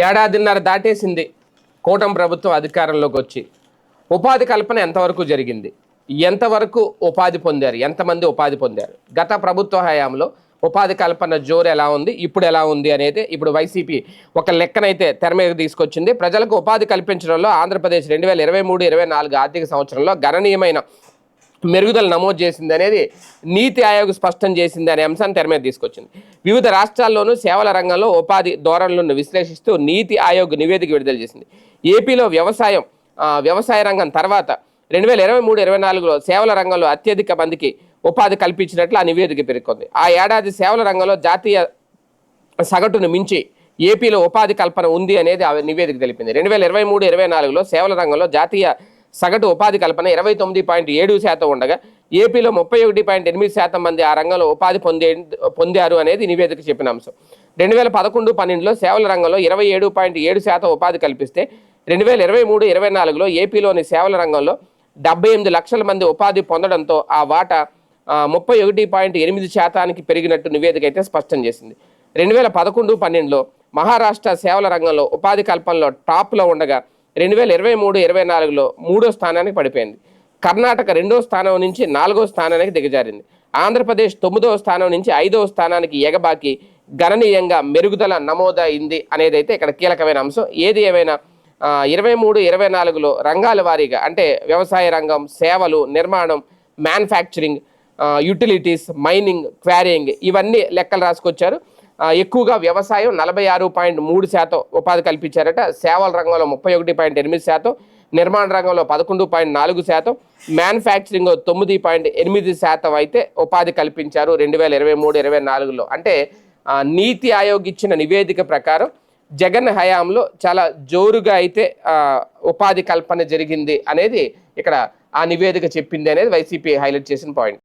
ఏడాదిన్నర దాటేసింది కూటమి ప్రభుత్వం అధికారంలోకి వచ్చి. ఉపాధి కల్పన ఎంతవరకు జరిగింది? ఎంతవరకు ఉపాధి పొందారు? ఎంతమంది ఉపాధి పొందారు? గత ప్రభుత్వ హయాంలో ఉపాధి కల్పన జోరు ఎలా ఉంది? ఇప్పుడు ఎలా ఉంది అనేది ఇప్పుడు వైసీపీ ఒక లెక్కనైతే తెర మీద తీసుకొచ్చింది. ప్రజలకు ఉపాధి కల్పించడంలో ఆంధ్రప్రదేశ్ రెండు వేల ఇరవై మూడు ఇరవై నాలుగు ఆర్థిక సంవత్సరంలో గణనీయమైన మెరుగుదల నమోదు చేసింది అనేది నీతి ఆయోగ్ స్పష్టం చేసింది అనే అంశాన్ని తెర మీద తీసుకొచ్చింది. వివిధ రాష్ట్రాల్లోనూ సేవల రంగంలో ఉపాధి ధోరణులను విశ్లేషిస్తూ నీతి ఆయోగ్ నివేదిక విడుదల చేసింది. ఏపీలో వ్యవసాయం వ్యవసాయ రంగం తర్వాత రెండు వేల ఇరవై మూడు ఇరవై నాలుగులో సేవల రంగంలో అత్యధిక మందికి ఉపాధి కల్పించినట్లు ఆ నివేదిక పేర్కొంది. ఆ ఏడాది సేవల రంగంలో జాతీయ సగటును మించి ఏపీలో ఉపాధి కల్పన ఉంది అనేది ఆ నివేదిక తెలిపింది. రెండు వేల ఇరవై మూడు ఇరవై నాలుగులో సేవల రంగంలో జాతీయ సగటు ఉపాధి కల్పన ఇరవై తొమ్మిది పాయింట్ ఏడు శాతం ఉండగా ఏపీలో ముప్పై ఒకటి పాయింట్ ఎనిమిది శాతం మంది ఆ రంగంలో ఉపాధి పొందే పొందారు అనేది నివేదిక చెప్పిన అంశం. రెండు వేల పదకొండు పన్నెండులో సేవల రంగంలో ఇరవై ఏడు పాయింట్ ఏడు శాతం ఉపాధి కల్పిస్తే రెండు వేల ఇరవై మూడు ఇరవై నాలుగులో ఏపీలోని సేవల రంగంలో డెబ్బై ఎనిమిది లక్షల మంది ఉపాధి పొందడంతో ఆ వాటా ముప్పై ఒకటి పాయింట్ ఎనిమిది శాతానికి పెరిగినట్టు నివేదిక అయితే స్పష్టం చేసింది. రెండు వేల పదకొండు పన్నెండులో మహారాష్ట్ర సేవల రంగంలో ఉపాధి కల్పనలో టాప్లో ఉండగా రెండు వేల ఇరవై మూడు ఇరవై నాలుగులో మూడో స్థానానికి పడిపోయింది. కర్ణాటక రెండో స్థానం నుంచి నాలుగో స్థానానికి దిగజారింది. ఆంధ్రప్రదేశ్ తొమ్మిదవ స్థానం నుంచి ఐదవ స్థానానికి ఎగబాకి గణనీయంగా మెరుగుదల నమోదైంది అనేది అయితే ఇక్కడ కీలకమైన అంశం. ఏది ఏమైనా ఇరవై మూడు ఇరవై నాలుగులో రంగాల వారీగా అంటే వ్యవసాయ రంగం సేవలు నిర్మాణం మ్యానుఫ్యాక్చరింగ్ యుటిలిటీస్ మైనింగ్ క్వారింగ్ ఇవన్నీ లెక్కలు రాసుకొచ్చారు. ఎక్కువగా వ్యవసాయం నలభై ఆరు పాయింట్ మూడు శాతం ఉపాధి కల్పించారట. సేవల రంగంలో ముప్పై ఒకటి పాయింట్ ఎనిమిది శాతం నిర్మాణ రంగంలో పదకొండు పాయింట్ నాలుగు శాతం మ్యానుఫ్యాక్చరింగ్ తొమ్మిది పాయింట్ ఎనిమిది శాతం అయితే ఉపాధి కల్పించారు రెండు వేల ఇరవై మూడు ఇరవై నాలుగులో. అంటే నీతి ఆయోగ్ ఇచ్చిన నివేదిక ప్రకారం జగన్ హయాంలో చాలా జోరుగా అయితే ఉపాధి కల్పన జరిగింది అనేది ఇక్కడ ఆ నివేదిక చెప్పింది అనేది వైసీపీ హైలైట్ చేసిన పాయింట్.